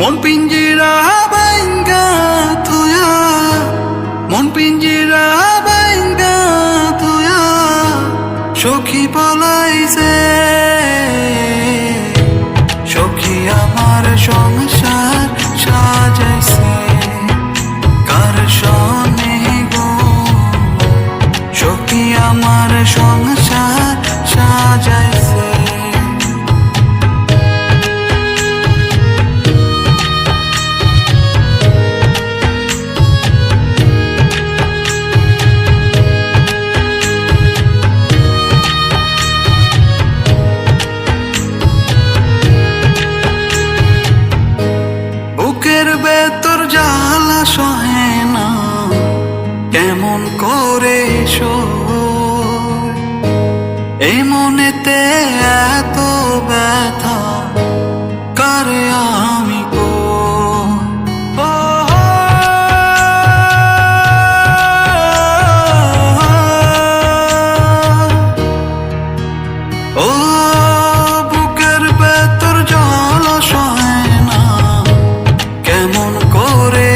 মন পিঞ্জিরা বাইঙ্গা তুয়া। মন পিঞ্জিরা বাইঙ্গা তুয়া। সখী পলাইছে। এই মনেতে এত ব্যথা, কারে আমি কই? ও বুকের ভেতর জল সহে না, কেমন করে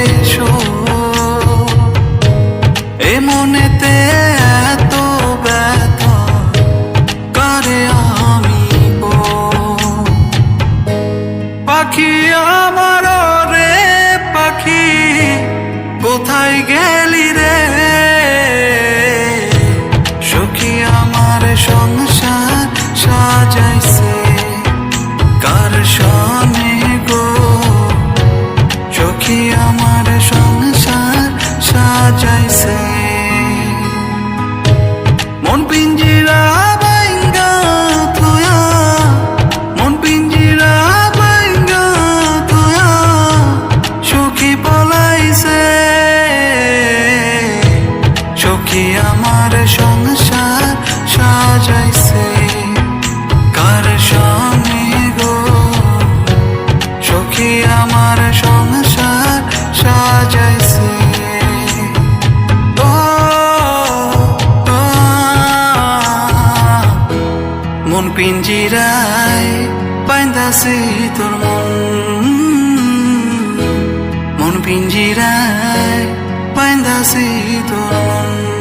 এ মনেতে আমার রে পাখি, কোথায় গেলি রে? সখী আমার সংসার সাজাইছে, কার সনে গো? সখী আমার সংসার সাজাইছে। সখী আমার সংসার সাজাইছে। কার সনে গো? সখী আমার সংসার সাজাইছে। মন পিঞ্জিরায় বাইন্দাছে তোর মন। মন পিঞ্জিরায় বাইন্দাছে তোর মন